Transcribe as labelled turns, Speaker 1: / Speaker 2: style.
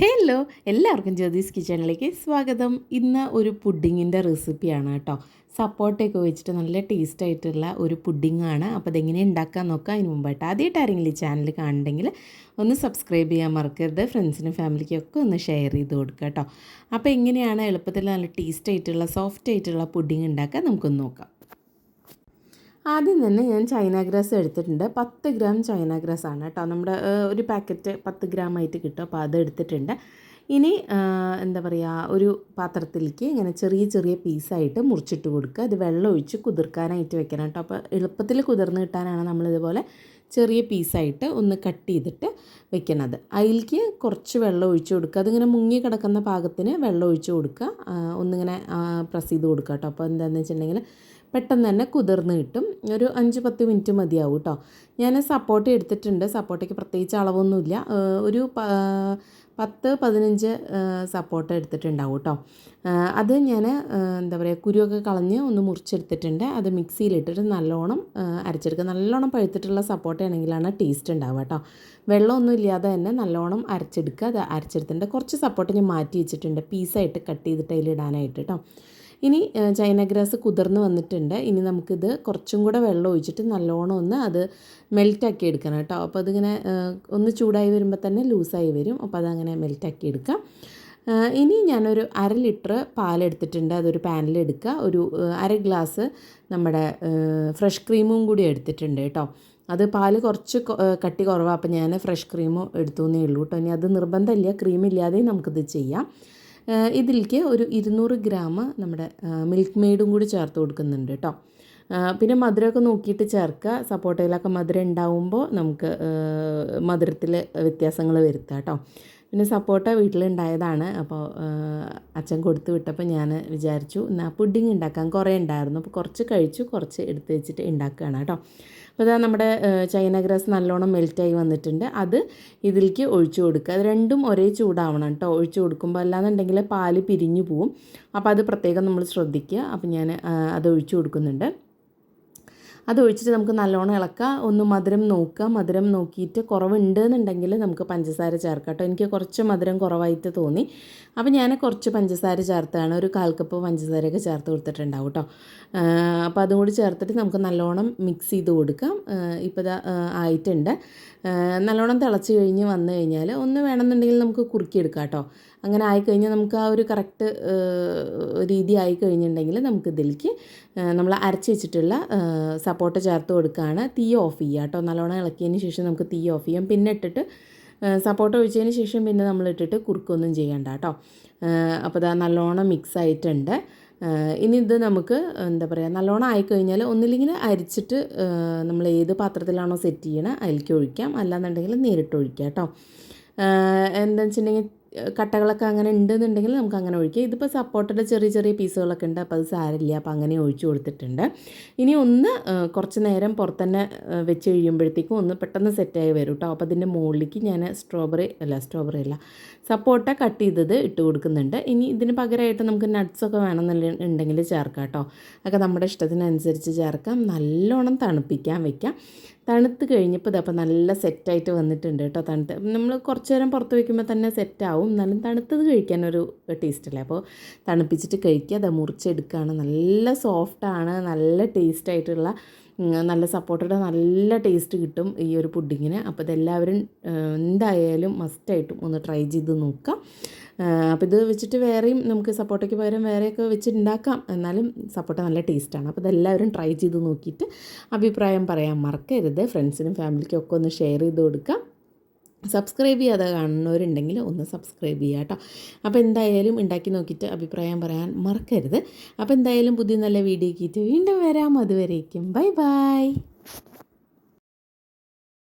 Speaker 1: Hello എല്ലാവർക്കും ജ്യോതിസ് കിച്ചണിലേക്ക് സ്വാഗതം. ഇന്ന് ഒരു പുഡിങ്ങിന്റെ റെസിപ്പിയാണ് കേട്ടോ. സപ്പോർട്ടൊക്കെ വെച്ചിട്ട് നല്ല ടേസ്റ്റ് ആയിട്ടുള്ള ഒരു പുഡിങ്ങാണ്. അപ്പോൾ അതെങ്ങനെ ഉണ്ടാക്കാൻ നോക്കാം. അതിന് മുമ്പായിട്ട് ആദ്യമായിട്ട് ആരെങ്കിലും ഈ ചാനൽ കാണുന്നുണ്ടെങ്കിൽ ഒന്ന് സബ്സ്ക്രൈബ് ചെയ്യാൻ മറക്കരുത്. ഫ്രണ്ട്സിനും ഫാമിലിക്കും ഒക്കെ ഒന്ന് ഷെയർ ചെയ്ത് കൊടുക്കുക കേട്ടോ. അപ്പോൾ എങ്ങനെയാണ് എളുപ്പത്തിൽ നല്ല ടേസ്റ്റ് ആയിട്ടുള്ള സോഫ്റ്റ് ആയിട്ടുള്ള പുഡിങ് ഉണ്ടാക്കാൻ നമുക്കൊന്ന് നോക്കാം. ആദ്യം തന്നെ ഞാൻ ചൈന ഗ്രാസ് എടുത്തിട്ടുണ്ട്. പത്ത് ഗ്രാം ചൈന ഗ്രാസ് ആണ് കേട്ടോ. നമ്മുടെ ഒരു പാക്കറ്റ് പത്ത് ഗ്രാം ആയിട്ട് കിട്ടും. അപ്പോൾ അത് എടുത്തിട്ടുണ്ട്. ഇനി എന്താ പറയുക ഒരു പാത്രത്തിലേക്ക് ഇങ്ങനെ ചെറിയ ചെറിയ പീസായിട്ട് മുറിച്ചിട്ട് കൊടുക്കുക. അത് വെള്ളം ഒഴിച്ച് കുതിർക്കാനായിട്ട് വെക്കണം കേട്ടോ. അപ്പോൾ എളുപ്പത്തിൽ കുതിർന്ന് കിട്ടാനാണ് നമ്മളിതുപോലെ ചെറിയ പീസായിട്ട് ഒന്ന് കട്ട് ചെയ്തിട്ട് വെക്കുന്നത് അതിലേക്ക് കുറച്ച് വെള്ളം ഒഴിച്ച് കൊടുക്കുക. അതിങ്ങനെ മുങ്ങി കിടക്കുന്ന പാകത്തിന് വെള്ളം ഒഴിച്ച് കൊടുക്കുക. ഒന്നിങ്ങനെ പ്രസ് ചെയ്ത് കൊടുക്കുക കേട്ടോ. അപ്പോൾ എന്താണെന്ന് വെച്ചിട്ടുണ്ടെങ്കിൽ പെട്ടെന്ന് തന്നെ കുതിർന്ന് കിട്ടും. ഒരു അഞ്ച് പത്ത് മിനിറ്റ് മതിയാവും കേട്ടോ ഞാൻ സപ്പോർട്ട് എടുത്തിട്ടുണ്ട്. സപ്പോർട്ടയ്ക്ക് പ്രത്യേകിച്ച് അളവൊന്നുമില്ല. ഒരു പത്ത് പതിനഞ്ച് സപ്പോർട്ട് എടുത്തിട്ടുണ്ടാവും കേട്ടോ അത് ഞാൻ എന്താ പറയുക കുരുവൊക്കെ കളഞ്ഞ് ഒന്ന് മുറിച്ചെടുത്തിട്ടുണ്ട്. അത് മിക്സിയിലിട്ടിട്ട് നല്ലോണം അരച്ചെടുക്കുക. നല്ലോണം പഴുത്തിട്ടുള്ള സപ്പോർട്ട് ആണെങ്കിലാണ് ടേസ്റ്റ് ഉണ്ടാവുക കേട്ടോ വെള്ളമൊന്നും ഇല്ലാതെ തന്നെ നല്ലോണം അരച്ചെടുക്കുക. അത് അരച്ചെടുത്തിട്ടുണ്ട്. കുറച്ച് സപ്പോർട്ട് ഞാൻ മാറ്റി വെച്ചിട്ടുണ്ട്. പീസായിട്ട് കട്ട് ചെയ്തിട്ട് അതിലിടാനായിട്ട് കേട്ടോ ഇനി ചൈനഗ്രാസ് കുതിർന്ന് വന്നിട്ടുണ്ട്. ഇനി നമുക്കിത് കുറച്ചും കൂടെ വെള്ളം ഒഴിച്ചിട്ട് നല്ലോണം ഒന്ന് അത് മെൽറ്റാക്കി എടുക്കണം കേട്ടോ. അപ്പോൾ അതിങ്ങനെ ഒന്ന് ചൂടായി വരുമ്പോൾ തന്നെ ലൂസായി വരും. അപ്പോൾ അതങ്ങനെ മെൽറ്റാക്കി എടുക്കാം. ഇനി ഞാനൊരു അര ലിറ്റർ പാലെടുത്തിട്ടുണ്ട് അതൊരു പാനിൽ എടുക്കുക. ഒരു അര ഗ്ലാസ് നമ്മുടെ ഫ്രഷ് ക്രീമും കൂടി എടുത്തിട്ടുണ്ട് കേട്ടോ. അത് പാൽ കുറച്ച് കട്ടി കുറവാണ് അപ്പോൾ ഞാൻ ഫ്രഷ് ക്രീം എടുത്തു എന്നേ ഉള്ളൂ കേട്ടോ. ഇനി അത് നിർബന്ധമില്ല. ക്രീമില്ലാതെയും നമുക്കിത് ചെയ്യാം. ഇതിലേക്ക് ഒരു ഇരുന്നൂറ് ഗ്രാം നമ്മുടെ മിൽക്ക് മെയ്ഡും കൂടി ചേർത്ത് കൊടുക്കുന്നുണ്ട് കേട്ടോ പിന്നെ മധുരമൊക്കെ നോക്കിയിട്ട് ചേർക്കുക. സപ്പോട്ടയിലൊക്കെ മധുരം ഉണ്ടാവുമ്പോൾ നമുക്ക് മധുരത്തിൽ വ്യത്യാസങ്ങൾ വരുത്താം കേട്ടോ പിന്നെ സപ്പോട്ട വീട്ടിലുണ്ടായതാണ്. അപ്പോൾ അച്ഛൻ കൊടുത്തു വിട്ടപ്പോൾ ഞാൻ വിചാരിച്ചു എന്നാൽ പുഡിങ് ഉണ്ടാക്കാൻ കുറേ ഉണ്ടായിരുന്നു. അപ്പോൾ കുറച്ച് കഴിച്ചു കുറച്ച് എടുത്ത് വെച്ചിട്ട് ഉണ്ടാക്കുകയാണ് കേട്ടോ. അപ്പോൾ അതാ നമ്മുടെ ചൈന ഗ്രാസ് നല്ലോണം മെൽറ്റായി വന്നിട്ടുണ്ട്. അത് ഇതിലേക്ക് ഒഴിച്ചു കൊടുക്കുക. അത് രണ്ടും ഒരേ ചൂടാവണം കേട്ടോ. ഒഴിച്ചു കൊടുക്കുമ്പോൾ അല്ലാന്നുണ്ടെങ്കിൽ പാൽ പിരിഞ്ഞു പോവും. അപ്പോൾ അത് പ്രത്യേകം നമ്മൾ ശ്രദ്ധിക്കുക. അപ്പോൾ ഞാൻ അത് ഒഴിച്ചു കൊടുക്കുന്നുണ്ട്. അത് ഒഴിച്ചിട്ട് നമുക്ക് നല്ലോണം ഇളക്കുക ഒന്ന് മധുരം നോക്കുക മധുരം നോക്കിയിട്ട് കുറവുണ്ട് എന്നുണ്ടെങ്കിൽ നമുക്ക് പഞ്ചസാര ചേർക്കാം കേട്ടോ. എനിക്ക് കുറച്ച് മധുരം കുറവായിട്ട് തോന്നി. അപ്പോൾ ഞാൻ കുറച്ച് പഞ്ചസാര ചേർത്താണ്. ഒരു കാൽ കപ്പ് പഞ്ചസാരയൊക്കെ ചേർത്ത് കൊടുത്തിട്ടുണ്ടാവും കേട്ടോ. അപ്പോൾ അതും കൂടി ചേർത്തിട്ട് നമുക്ക് നല്ലോണം മിക്സ് ചെയ്ത് കൊടുക്കാം. ഇപ്പോൾ ആയിട്ടുണ്ട്. നല്ലോണം തിളച്ച് കഴിഞ്ഞ് വന്നു കഴിഞ്ഞാൽ ഒന്ന് വേണമെന്നുണ്ടെങ്കിൽ നമുക്ക് കുറുക്കിയെടുക്കാം കേട്ടോ. അങ്ങനെ ആയിക്കഴിഞ്ഞാൽ നമുക്ക് ആ ഒരു കറക്റ്റ് രീതി ആയിക്കഴിഞ്ഞിട്ടുണ്ടെങ്കിൽ നമുക്ക് ഇതിലേക്ക് നമ്മൾ അരച്ച് വെച്ചിട്ടുള്ള സപ്പോർട്ട് ചേർത്ത് കൊടുക്കുകയാണ്. തീ ഓഫ് ചെയ്യുക കേട്ടോ. നല്ലോണം ഇളക്കിയതിന് ശേഷം നമുക്ക് തീ ഓഫ് ചെയ്യാം. പിന്നെ ഇട്ടിട്ട് സപ്പോർട്ട് ഒഴിച്ചതിന് ശേഷം പിന്നെ നമ്മൾ ഇട്ടിട്ട് കുറുക്കൊന്നും ചെയ്യണ്ട കേട്ടോ. അപ്പോൾ ഇതാ നല്ലോണം മിക്സ് ആയിട്ടുണ്ട്. ഇനി ഇത് നമുക്ക് എന്താ പറയുക നല്ലോണം ആയിക്കഴിഞ്ഞാൽ ഒന്നില്ലെങ്കിൽ അരിച്ചിട്ട് നമ്മൾ ഏത് പാത്രത്തിലാണോ സെറ്റ് ചെയ്യണത് അതിലേക്ക് ഒഴിക്കാം. അല്ലാന്നുണ്ടെങ്കിൽ നേരിട്ട് ഒഴിക്കാം കേട്ടോ. എന്താ വെച്ചിട്ടുണ്ടെങ്കിൽ കട്ടകളൊക്കെ അങ്ങനെ ഉണ്ടെന്നുണ്ടെങ്കിൽ നമുക്ക് അങ്ങനെ ഒഴിക്കാം. ഇതിപ്പോൾ സപ്പോർട്ടയുടെ ചെറിയ ചെറിയ പീസുകളൊക്കെ ഉണ്ട്. അപ്പോൾ അത് സാരമില്ല അപ്പോൾ അങ്ങനെ ഒഴിച്ചു കൊടുത്തിട്ടുണ്ട്. ഇനി ഒന്ന് കുറച്ച് നേരം പുറത്തന്നെ വെച്ച് കഴിയുമ്പോഴത്തേക്കും ഒന്ന് പെട്ടെന്ന് സെറ്റായി വരും കേട്ടോ അപ്പോൾ അതിന്റെ മുകളിലേക്ക് ഞാൻ സ്ട്രോബെറി അല്ല സ്ട്രോബെറി അല്ല സപ്പോർട്ട കട്ട് ചെയ്തത് ഇട്ട് കൊടുക്കുന്നുണ്ട്. ഇനി ഇതിന് പകരമായിട്ട് നമുക്ക് നട്ട്സൊക്കെ വേണമെന്നുണ്ടെങ്കിൽ ചേർക്കാം കേട്ടോ അതൊക്കെ നമ്മുടെ ഇഷ്ടത്തിനനുസരിച്ച് ചേർക്കാം. നല്ലോണം തണുപ്പിക്കാൻ വെക്കാം. തണുത്ത് കഴിഞ്ഞപ്പോൾ ഇതപ്പോൾ നല്ല സെറ്റായിട്ട് വന്നിട്ടുണ്ട് കേട്ടോ തണുത്ത്. നമ്മൾ കുറച്ച് നേരം പുറത്ത് വയ്ക്കുമ്പോൾ തന്നെ സെറ്റാവും. എന്നാലും തണുത്തത് കഴിക്കാനൊരു ടേസ്റ്റ് അല്ലേ? അപ്പോൾ തണുപ്പിച്ചിട്ട് കഴിക്കുക. അത് മുറിച്ചെടുക്കുകയാണ് നല്ല സോഫ്റ്റാണ് നല്ല ടേസ്റ്റായിട്ടുള്ള നല്ല സപ്പോർട്ടഡ് നല്ല ടേസ്റ്റ് കിട്ടും ഈ ഒരു പുഡിങ്ങിന് അപ്പോൾ ഇതെല്ലാവരും എന്തായാലും മസ്റ്റായിട്ടും ഒന്ന് ട്രൈ ചെയ്ത് നോക്കാം. അപ്പോൾ ഇത് വെച്ചിട്ട് വേറെയും നമുക്ക് സപ്പോർട്ടയ്ക്ക് പകരം വേറെയൊക്കെ വെച്ചിട്ടുണ്ടാക്കാം. എന്നാലും സപ്പോർട്ട നല്ല ടേസ്റ്റാണ്. അപ്പോൾ ഇതെല്ലാവരും ട്രൈ ചെയ്ത് നോക്കിയിട്ട് അഭിപ്രായം പറയാൻ മറക്കരുത്. ഫ്രണ്ട്സിനും ഫാമിലിക്കും ഒക്കെ ഒന്ന് ഷെയർ ചെയ്ത് കൊടുക്കാം. സബ്സ്ക്രൈബ് ചെയ്യാതെ കാണുന്നവരുണ്ടെങ്കിൽ ഒന്ന് സബ്സ്ക്രൈബ് ചെയ്യുക കേട്ടോ അപ്പോൾ എന്തായാലും ഉണ്ടാക്കി നോക്കിയിട്ട് അഭിപ്രായം പറയാൻ മറക്കരുത്. അപ്പോൾ എന്തായാലും പുതിയ നല്ല വീഡിയോ വീണ്ടും വരാം. അതുവരേക്കും. Bye bye.